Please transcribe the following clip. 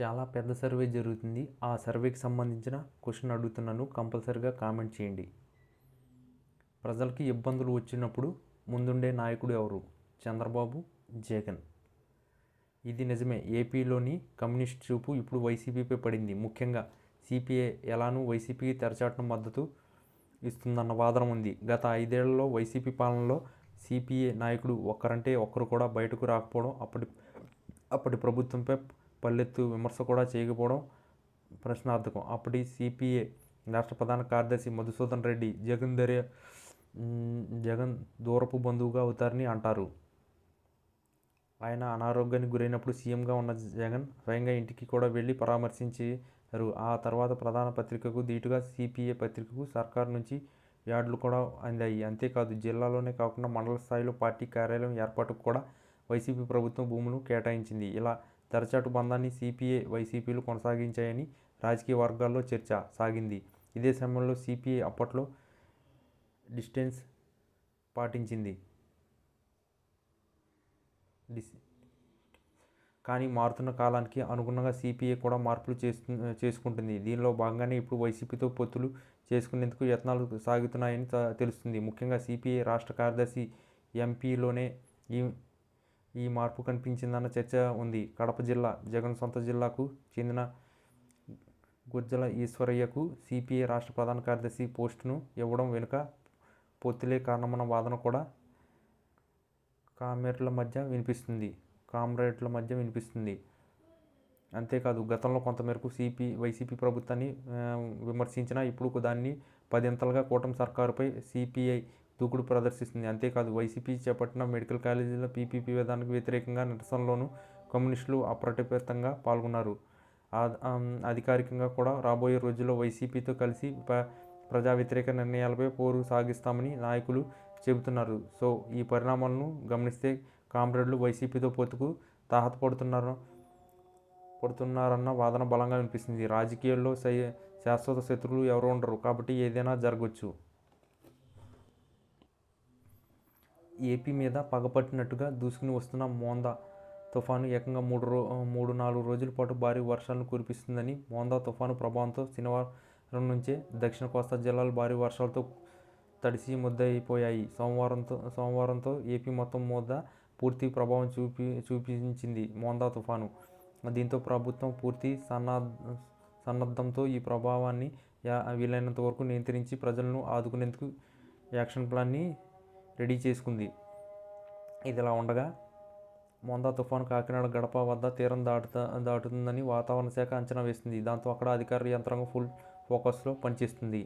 చాలా పెద్ద సర్వే జరుగుతుంది. ఆ సర్వేకి సంబంధించిన క్వశ్చన్ అడుగుతున్నాను. కంపల్సరిగా కామెంట్ చేయండి. ప్రజలకి ఇబ్బందులు వచ్చినప్పుడు ముందుండే నాయకుడు ఎవరు? చంద్రబాబు జగన్. ఇది నిజమే. ఏపీలోని కమ్యూనిస్ట్ చూపు ఇప్పుడు వైసీపీపై పడింది. ముఖ్యంగా సిపిఐ ఎలానూ వైసీపీకి తెరచాటం మద్దతు ఇస్తుందన్న వాదన ఉంది. గత ఐదేళ్ళలో వైసీపీ పాలనలో సిపిఐ నాయకుడు ఒక్కరంటే ఒక్కరు కూడా బయటకు రాకపోవడం అప్పటి అప్పటి ప్రభుత్వంపై పల్లెత్తు విమర్శ కూడా చేయకపోవడం ప్రశ్నార్థకం. అప్పటి సిపిఏ రాష్ట్ర ప్రధాన కార్యదర్శి మధుసూదన్ రెడ్డి జగన్ దర్య జగన్ దూరపు బంధువుగా అవుతారని అంటారు. ఆయన అనారోగ్యానికి గురైనప్పుడు సీఎంగా ఉన్న జగన్ స్వయంగా ఇంటికి కూడా వెళ్ళి పరామర్శించారు. ఆ తర్వాత ప్రధాన పత్రికకు ధీటుగా సిపిఏ పత్రికకు సర్కారు నుంచి యార్డులు కూడా అందాయి. అంతేకాదు జిల్లాలోనే కాకుండా మండల స్థాయిలో పార్టీ కార్యాలయం ఏర్పాటుకు కూడా వైసీపీ ప్రభుత్వం భూములు కేటాయించింది. ఇలా తెరచాటు బంధాన్ని సిపిఐ వైసీపీలు కొనసాగించాయని రాజకీయ వర్గాల్లో చర్చ సాగింది. ఇదే సమయంలో సిపిఐ అప్పట్లో డిస్టెన్స్ పాటించింది. డిస్ కానీ మారుతున్న కాలానికి అనుగుణంగా సిపిఐ కూడా మార్పులు చేస్తు చేసుకుంటుంది. దీనిలో భాగంగానే ఇప్పుడు వైసీపీతో పొత్తులు చేసుకునేందుకు యత్నాలు సాగుతున్నాయని తెలుస్తుంది. ముఖ్యంగా సిపిఐ రాష్ట్ర కార్యదర్శి ఎంపీలోనే ఈ ఈ మార్పు కనిపించిందన్న చర్చ ఉంది. కడప జిల్లా జగన్ సొంత జిల్లాకు చెందిన గుజ్జల ఈశ్వరయ్యకు సిపిఐ రాష్ట్ర ప్రధాన కార్యదర్శి పోస్టును ఇవ్వడం వెనుక పొత్తులే కారణమన్న వాదన కూడా కామ్రేడ్ల మధ్య వినిపిస్తుంది. కామ్రేడ్ల మధ్య వినిపిస్తుంది. అంతేకాదు గతంలో కొంతమేరకు సిపి వైసీపీ ప్రభుత్వాన్ని విమర్శించినా ఇప్పుడు దాన్ని పదింతలుగా కూటమి సర్కారుపై సిపిఐ దూకుడు ప్రదర్శిస్తుంది. అంతేకాదు వైసీపీ చేపట్టిన మెడికల్ కాలేజీలో పీపీపీ విధానానికి వ్యతిరేకంగా నిరసనలోనూ కమ్యూనిస్టులు అప్రతిపత్తంగా పాల్గొన్నారు. అధికారికంగా కూడా రాబోయే రోజుల్లో వైసీపీతో కలిసి ప్రజా వ్యతిరేక నిర్ణయాలపై పోరు సాగిస్తామని నాయకులు చెబుతున్నారు. సో ఈ పరిణామాలను గమనిస్తే కామ్రేడ్లు వైసీపీతో పొత్తుకు తాహతపడుతున్నారు పడుతున్నారన్న వాదన బలంగా వినిపిస్తుంది. రాజకీయాల్లో శాశ్వత శత్రువులు ఎవరు ఉండరు. కాబట్టి ఏదైనా జరగవచ్చు ఏపీ మీద పగపట్టినట్టుగా దూసుకుని వస్తున్న మోందా తుఫాను ఏకంగా మూడు రో మూడు నాలుగు రోజుల పాటు భారీ వర్షాలను కురిపిస్తుందని మోందా తుఫాను ప్రభావంతో శనివారం నుంచే దక్షిణ కోస్తా జిల్లాలు భారీ వర్షాలతో తడిసి ముద్దయిపోయాయి. సోమవారంతో సోమవారంతో ఏపీ మొత్తం మోద పూర్తి ప్రభావం చూపి చూపించింది మోందా తుఫాను. దీంతో ప్రభుత్వం పూర్తి సన్నా సన్నద్ధంతో ఈ ప్రభావాన్ని వీలైనంత వరకు నియంత్రించి ప్రజలను ఆదుకునేందుకు యాక్షన్ ప్లాన్ని రెడీ చేసుకుంది. ఇదిలా ఉండగా మొందా తుఫాను కాకినాడ గడప వద్ద తీరం దాటుతా దాటుతుందని వాతావరణ శాఖ అంచనా వేస్తుంది దాంతో అక్కడ అధికార యంత్రాంగం ఫుల్ ఫోకస్లో పనిచేస్తుంది.